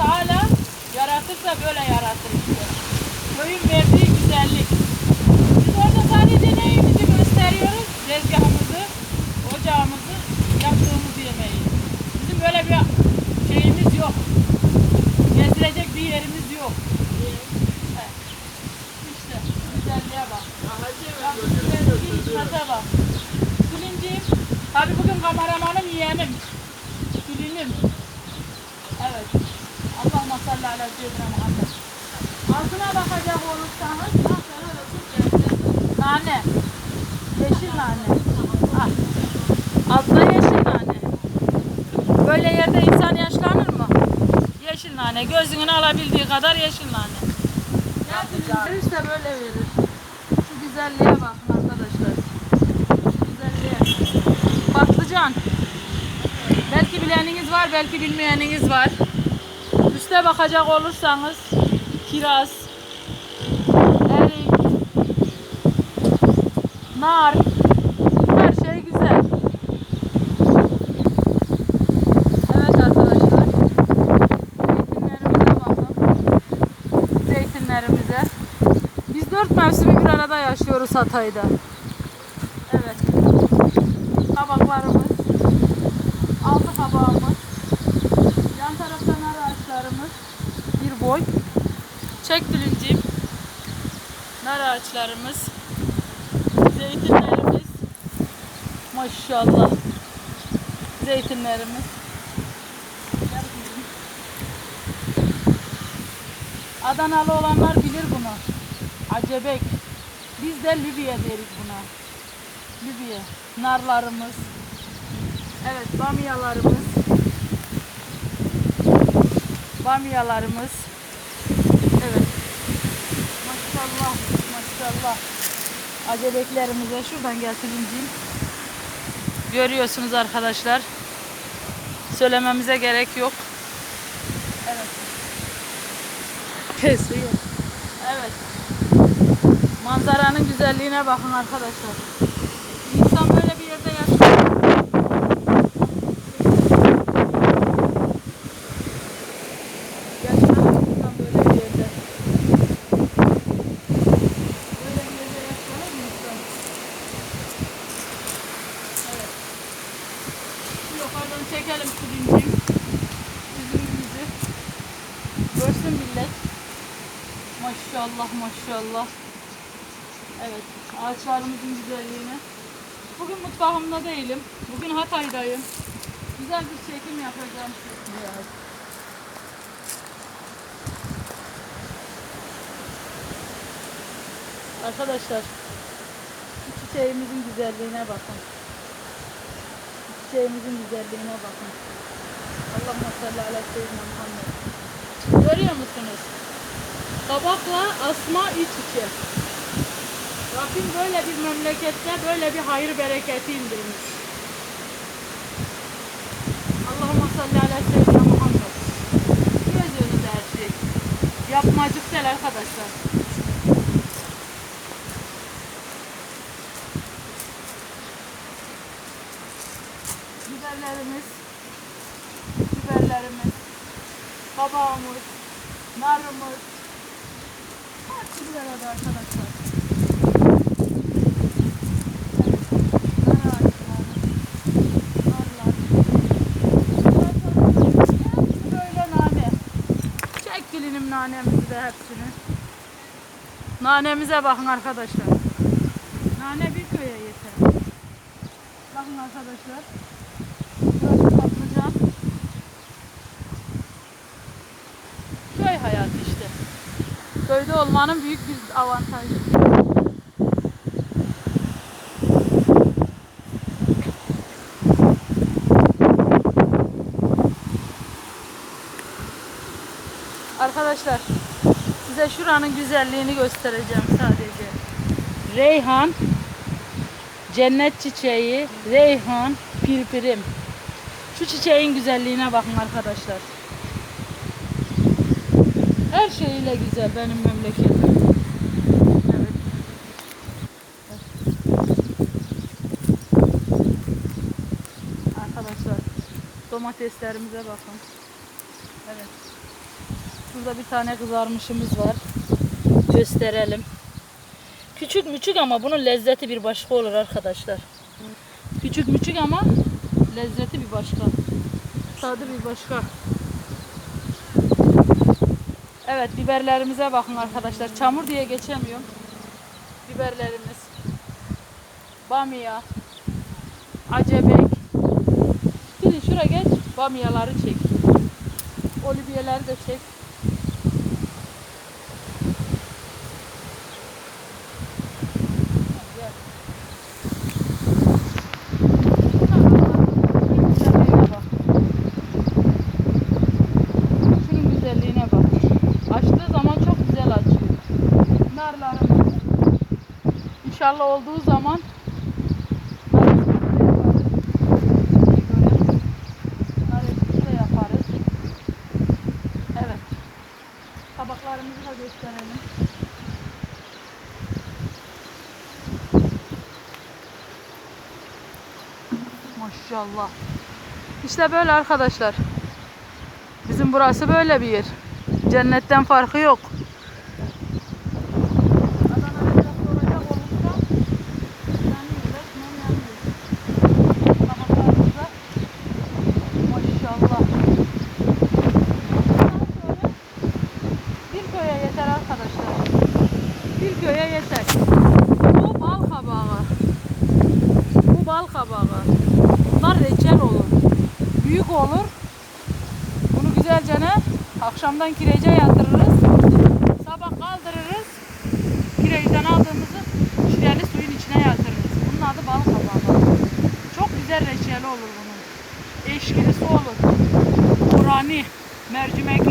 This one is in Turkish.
Teala yaratırsa böyle yaratır işte. Köyün verdiği güzellik. Biz orada sadece neyimizi gösteriyoruz? Tezgahımızı, ocağımızı, yaptığımız yemeği. Bizim böyle bir şeyimiz yok. Gezilecek bir yerimiz yok. İşte güzelliğe bak. Bak, güzelliği, hikmete bak. Tülinciğim, tabii bugün kameramanım yeğenim. Tülinim. Allah'ıma salli ala seyyidina Muhammed. Altına bakacak olursanız güzel. Nane. Yeşil nane. Al. Altta yeşil nane. Böyle yerde insan yaşlanır mı? Yeşil nane. Gözünün alabildiği kadar yeşil nane. Ya verirse böyle verir. Şu güzelliğe bakın arkadaşlar. Şu güzelliğe. Patlıcan. Belki bileniniz var, belki bilmeyeniniz var. Üste bakacak olursanız kiraz, erik, nar, her şey güzel. Evet arkadaşlar. Zeytinlerimize bakın. Zeytinlerimize. Biz dört mevsimi bir arada yaşıyoruz Hatay'da. Evet. Kabaklarımız, altı kabağımız, yan tarafta nar ağaçlarımız, bir boy. Çek bilincim, nar ağaçlarımız, zeytinlerimiz, maşallah, zeytinlerimiz. Adanalı olanlar bilir bunu. Acebek. Biz de Libya deriz buna. Libya. Narlarımız. Evet, bamyalarımız. Bamyalarımız. Maşallah, maşallah. Acebeklerimize şuradan getirince. Görüyorsunuz arkadaşlar. Söylememize gerek yok. Evet. Kesiyor. Evet. Manzaranın güzelliğine bakın arkadaşlar. İnsan böyle bir yerde yaşıyor. Yaşar insan böyle bir yerde. Böyle bir yerde yaşar mı insan? Evet. Şu yukarıdan çekelim şu dinciğim. Üzümümüzü. Görsün millet. Maşallah maşallah. Evet, ağaçlarımızın güzelliğini. Bugün mutfağımda değilim. Bugün Hatay'dayım. Güzel bir çekim yapacağım. Arkadaşlar, şu çiçeğimizin güzelliğine bakın. Çiçeğimizin güzelliğine bakın. Allahümme salli ala seyyidina Muhammed. Görüyor musunuz? Kabakla asma iç içe. Rabbim böyle bir memlekette böyle bir hayır bereketi indirmiş. Allahümme salli ala seyyidina Muhammed. Göz önünde her şey. Yapmacık değil arkadaşlar. Biberlerimiz, biberlerimiz, kabağımız, narımız, hepsi bir arada arkadaşlar. Çek nanemizi de hepsini. Nanemize bakın arkadaşlar. Nane bir köye yeter. Bakın arkadaşlar. Burası patlıcan. Köy hayatı işte. Köyde olmanın büyük bir avantajı. Arkadaşlar size şuranın güzelliğini göstereceğim sadece. Reyhan, cennet çiçeği, reyhan, pirpirim. Şu çiçeğin güzelliğine bakın arkadaşlar. Her şeyiyle güzel benim memleketim. Arkadaşlar domateslerimize bakın. Evet. Burada bir tane kızarmışımız var. Gösterelim. Küçük müçük ama bunun lezzeti bir başka olur arkadaşlar. Küçük müçük ama lezzeti bir başka. Tadı bir başka. Evet biberlerimize bakın arkadaşlar. Çamur diye geçemiyorum. Biberlerimiz. Bamya. Acebek. Gidin şuraya geç. Bamyaları çek. Oliviyeleri de çek. Gel. Güzelliğine bak. Şunun güzelliğine bak. Açtığı zaman çok güzel açıyor. Narlarımız. İnşallah olduğu zaman. Evet. Tabaklarımızı gösterelim. Maşallah. İşte böyle arkadaşlar. Bizim burası böyle bir yer. Cennetten farkı yok. Adana biraz olacak olursa yanıyor, resmen yanıyor. Tabaklarımıza maşallah. Bundan sonra bir köye yeter arkadaşlar. Bir köye yeter. Bu bal kabağı. Bu bal kabağı. Bunlar reçel olur. Büyük olur. Bunu güzelce ne? Akşamdan kirece yatırırız. Sabah kaldırırız. Kireçten aldığımızı şireli suyun içine yatırırız. Bunun adı bal kabağı. Çok güzel reçeli olur bunun. Eşkilisi olur. Burani mercimeklerini